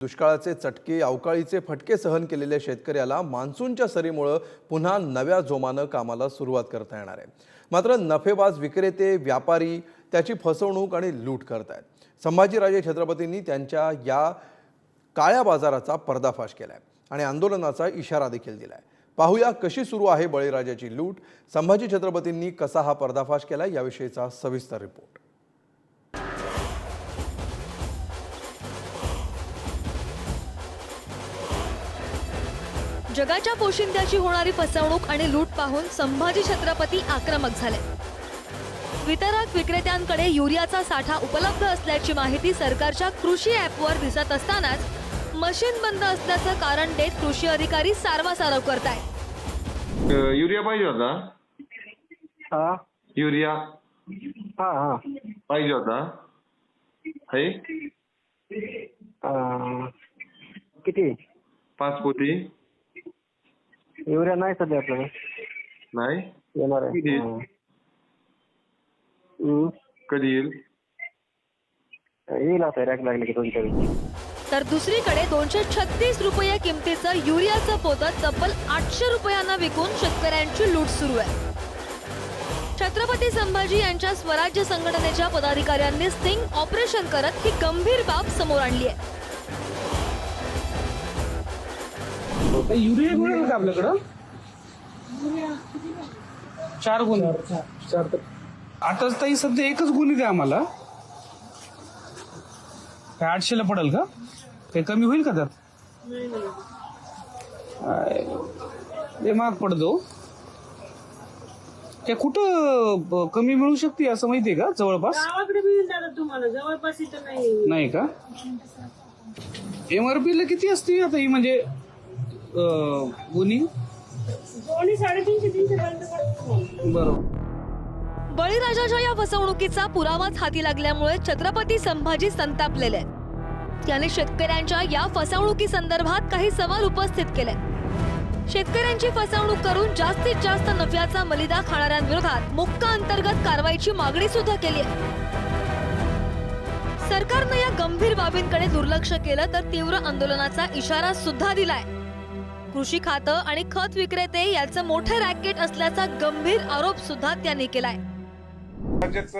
दुष्काळाचे चटके अवकाळीचे फटके सहन केलेल्या शेतकऱ्याला मान्सूनच्या सरीमुळं पुन्हा नव्या जोमानं कामाला सुरुवात करता येणार आहे. मात्र नफेबाज विक्रेते व्यापारी त्याची फसवणूक आणि लूट करतायत. संभाजीराजे छत्रपतींनी त्यांच्या या काळ्या बाजाराचा पर्दाफाश केलाय आणि आंदोलनाचा इशारा देखील दिलाय. पाहूया कशी सुरू आहे बळीराजाची लूट. संभाजी छत्रपतींनी कसा हा पर्दाफाश केलाय याविषयीचा सविस्तर रिपोर्ट. जगाच्या पोशिंद्याची होणारी फसवणूक आणि लूट पाहून संभाजी छत्रपती आक्रमक झाले. वितरक विक्रेत्यांकडे युरियाचा साठा उपलब्ध असल्याची माहिती सरकारच्या कृषी ॲपवर दिसत असतानाच मशीन बंद असल्याचं कारण देत कृषी अधिकारी सारवासारव करतायत. अ, युरिया पाहिजे होता? हा. युरिया? हा हा. पाहिजे होता? किती? पाच पोती? युरिया नाही सध्या आपल्याला नाही येणार आहे? हा. हम्म. कधी येईल येईल आता रॅक लागले की दोन चार. तर दुसरीकडे दोनशे छत्तीस रुपये किमतीचं युरियाचं पोतं तब्बल आठशे रुपयांना विकून शेतकऱ्यांची लूट सुरू आहे छत्रपती संभाजी यांच्या स्वराज्य संघटनेच्या पदाधिकाऱ्यांनी स्टिंग ऑपरेशन करत ही गंभीर बाब समोर आणली आहे युरिया मिळेल का आपल्याकडं? चार गुण चार तर आता ताई सध्या एकच गुन्हे द्या आम्हाला. काय आठशेला पडेल का? काही कमी होईल का त्यात? लय महाग पडतो. ते कुठं कमी मिळू शकते असं माहितीये का जवळपास? तुम्हाला. जवळपास नाही. नाही का? एमआरपी ला किती असते आता ही? म्हणजे गुन्हे? साडेतीनशे तीनशे पर्यंत पडतो बरोबर. बळीराजाच्या या फसवणुकीचा पुरावाच हाती लागल्यामुळे छत्रपती संभाजी संतापलेले. त्याने शेतकऱ्यांच्या या फसवणुकी संदर्भात काही सवाल उपस्थित केले. शेतकऱ्यांची फसवणूक करून जास्तीत जास्त नफ्याचा मलिदा खाणाऱ्यांविरोधात मोक्का अंतर्गत कारवाईची मागणी सुद्धा केली आहे. सरकारनं या गंभीर बाबींकडे दुर्लक्ष केलं तर तीव्र आंदोलनाचा इशारा सुद्धा दिलाय. कृषी खातं आणि खत विक्रेते याचं मोठं रॅकेट असल्याचा गंभीर आरोप सुद्धा त्यांनी केलाय. म्हणजेच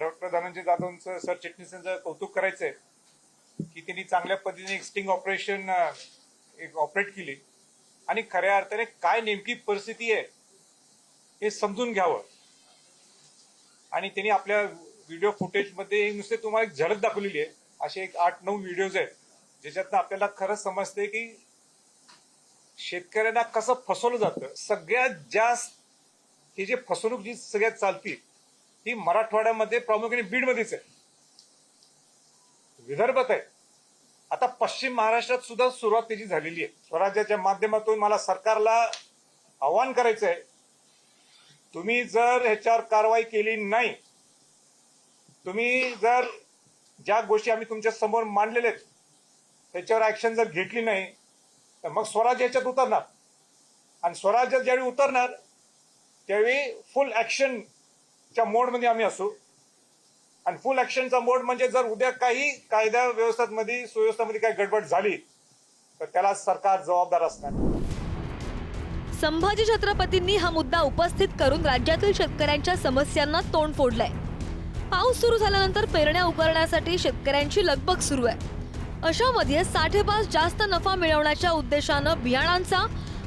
डॉक्टर धनंजय जाधवांचं सर चिटणीसांचं कौतुक करायचंय की त्यांनी चांगल्या पद्धतीने एक्स्टिंग ऑपरेशन एक ऑपरेट केली आणि खऱ्या अर्थाने काय नेमकी परिस्थिती आहे हे समजून घ्यावं. आणि त्यांनी आपल्या व्हिडिओ फुटेजमध्ये नुसते तुम्हाला एक झलक दाखवलेली आहे असे एक आठ नऊ व्हिडिओज आहेत ज्याच्यातनं आपल्याला खरंच समजते की शेतकऱ्यांना कसं फसवलं जातं सगळ्यात जास्त ही जी फसवणूक जी सगळ्यात चालती ती मराठवाड्यामध्ये प्रामुख्याने बीडमध्येच आहे. विदर्भात आहे. आता पश्चिम महाराष्ट्रात सुद्धा सुरुवात त्याची झालेली आहे. स्वराज्याच्या माध्यमातून मला सरकारला आव्हान करायचं आहे तुम्ही जर ह्याच्यावर कारवाई केली नाही तुम्ही जर ज्या गोष्टी आम्ही तुमच्यासमोर मांडलेल्या आहेत त्याच्यावर ऍक्शन जर घेतली नाही तर मग स्वराज याच्यात उतरणार. आणि स्वराज्यात ज्यावेळी उतरणार त्यावेळी फुल ॲक्शनच्या मोडमध्ये आम्ही असू. आणि फुल ॲक्शनचा मोड म्हणजे जर उद्या काही कायदा व्यवस्थेमध्ये सुव्यवस्थेमध्ये काही गडबड झाली तर त्याला सरकार जबाबदार असणार. संभाजी छत्रपतींनी हा मुद्दा उपस्थित करून राज्यातील शेतकऱ्यांच्या समस्यांना तोंड फोडलंय. पाऊस सुरू झाल्यानंतर पेरण्या उकरण्यासाठी शेतकऱ्यांची लगबग सुरू आहे. अशामध्ये साठेबाज जास्त नफा मिळवण्याच्या उद्देशानं बियाणांचा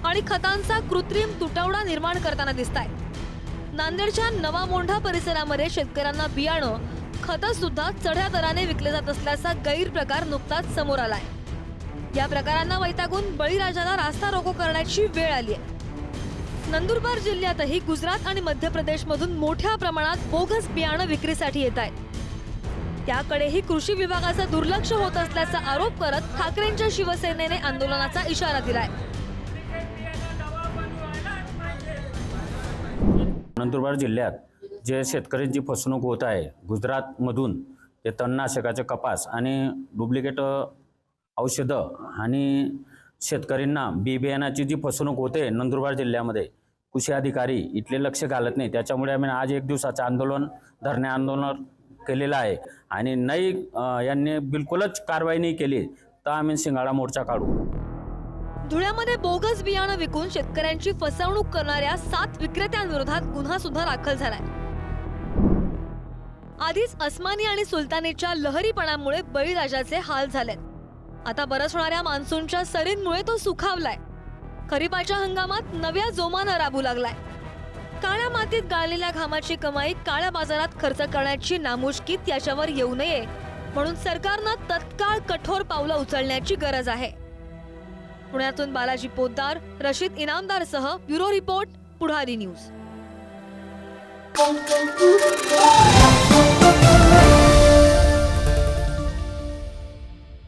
आणि खतांचा कृत्रिम तुटवडा निर्माण करताना दिसत आहे नांदेडच्या नवा मोंढा परिसरामध्ये शेतकऱ्यांना बियाणं खतं सुद्धा चढ्या दराने विकले जात असल्याचा गैरप्रकार नुकताच समोर आलाय. या प्रकारांना वैतागून बळीराजाला रास्ता रोको करण्याची वेळ आली आहे. नंदुरबार जिल्ह्यातही गुजरात आणि मध्य प्रदेशमधून मोठ्या प्रमाणात बोगस बियाणं विक्रीसाठी येत आहेत. त्याकडेही कृषी विभागाचं दुर्लक्ष होत असल्याचा आरोप करत ठाकरेंच्या शिवसेनेने आंदोलनाचा इशारा दिलाय. नंदुरबार जिल्ह्यात जे शेतकऱ्यांची फसवणूक होत आहे गुजरातमधून ते तणनाशकाचे कपास आणि डुप्लिकेट औषधं आणि शेतकऱ्यांना बी बियाणाची जी फसवणूक होते नंदुरबार जिल्ह्यामध्ये कृषी अधिकारी इथले लक्ष घालत नाही. त्याच्यामुळे आम्ही आज एक दिवसाचं आंदोलन धरणे आंदोलन केलेलं आहे. आणि नाही यांनी बिलकुलच कारवाई नाही केली. तर आम्ही शिंगाडा मोर्चा काढू. धुळ्यामध्ये बोगस बियाणं विकून शेतकऱ्यांची फसवणूक करणाऱ्या सात विक्रेत्यांविरोधात गुन्हा सुद्धा दाखल झालाय. आधीच अस्मानी आणि सुलतानीच्या लहरीपणामुळे बळीराजाचे हाल झालेत आता बरसणाऱ्या मान्सूनच्या सरींमुळे तो सुखावलाय. खरीपाच्या हंगामात नव्या जोमानं राबू लागलाय. काळ्या मातीत गाळलेल्या घामाची कमाई काळ्या बाजारात खर्च करण्याची नामुष्की त्याच्यावर येऊ नये म्हणून सरकारनं तत्काळ कठोर पावलं उचलण्याची गरज आहे. पुण्यातून बालाजी पोद्दार रशीद इनामदारसह ब्युरो रिपोर्ट पुढारी न्यूज.